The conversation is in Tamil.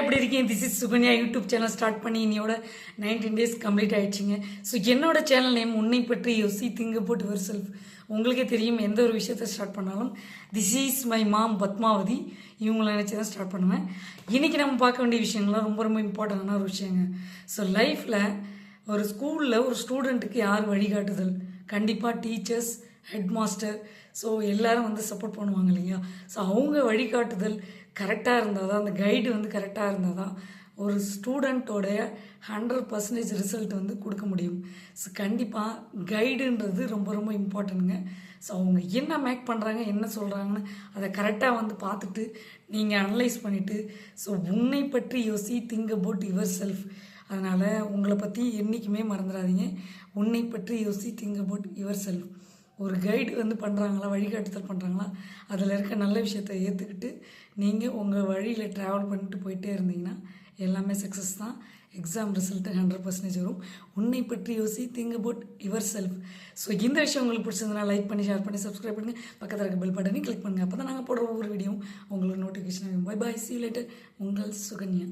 எப்படி இருக்கீங்க? This is Sukanya YouTube channel start பண்ணி இன்னையோட நைன்டீன் டேஸ் கம்ப்ளீட் ஆயிடுச்சுங்க. ஸோ என்னோட சேனல் நேம் உன்னை பற்றி யோசி திங்க போட்டு வர் செல்ஃப் உங்களுக்கே தெரியும் எந்த ஒரு விஷயத்தை ஸ்டார்ட் பண்ணாலும். This is my mom Padmavathi. இவங்கள நினச்சி தான் ஸ்டார்ட் பண்ணுவேன். இன்றைக்கி நம்ம பார்க்க வேண்டிய விஷயங்கள்லாம் ரொம்ப ரொம்ப இம்பார்ட்டண்டான ஒரு விஷயங்க. ஸோ லைஃப்பில் ஒரு ஸ்கூலில் ஒரு ஸ்டூடெண்ட்டுக்கு யார் வழிகாட்டுதல்? கண்டிப்பாக டீச்சர்ஸ் ஹெட் மாஸ்டர் ஸோ எல்லாரும் வந்து சப்போர்ட் பண்ணுவாங்க இல்லையா? ஸோ அவங்க வழிகாட்டுதல் கரெக்டாக இருந்தால் தான் அந்த கைடு வந்து கரெக்டாக இருந்தால் தான் ஒரு ஸ்டூடெண்ட்டோடைய ஹண்ட்ரட் பர்சன்டேஜ் ரிசல்ட் வந்து கொடுக்க முடியும். ஸோ கண்டிப்பாக கைடுன்றது ரொம்ப ரொம்ப இம்பார்ட்டன்ட்டுங்க ஸோ அவங்க என்ன மேக் பண்ணுறாங்க என்ன சொல்கிறாங்கன்னு அதை கரெக்டாக வந்து பார்த்துட்டு நீங்கள் அனலைஸ் பண்ணிவிட்டு ஸோ உன்னை பற்றி யோசி திங்க் அபவுட் யுவர் செல்ஃப் அதனால் உங்களை பற்றி என்றைக்குமே மறந்துடாதீங்க. உன்னை பற்றி யோசி திங்க் அபவுட் யுவர் செல்ஃப் ஒரு கைடு வந்து பண்ணுறாங்களா வழிகாட்டுதல் பண்ணுறாங்களா அதில் இருக்க நல்ல விஷயத்த ஏற்றுக்கிட்டு நீங்கள் உங்கள் வழியில் ட்ராவல் பண்ணிட்டு போயிட்டே இருந்தீங்கன்னா எல்லாமே சக்ஸஸ் தான். எக்ஸாம் ரிசல்ட்டு ஹண்ட்ரட் பர்சன்டேஜ் வரும். உன்னை பற்றி யோசி think about yourself so இந்த விஷயம் உங்களுக்கு பிடிச்சிருந்தனா லைக் பண்ணி ஷேர் பண்ணி சப்ஸ்கிரைப் பண்ணுங்கள் பக்கத்தில் இருக்க பெல் பட்டனையும் கிளிக் பண்ணுங்கள் அப்போ தான் நாங்கள் போடுற ஒவ்வொரு வீடியோவும் உங்களுக்கு நோட்டிஃபிகேஷன் ஆகும் பை பாய் சி லேட்டர் உங்கள் சுகன்யா.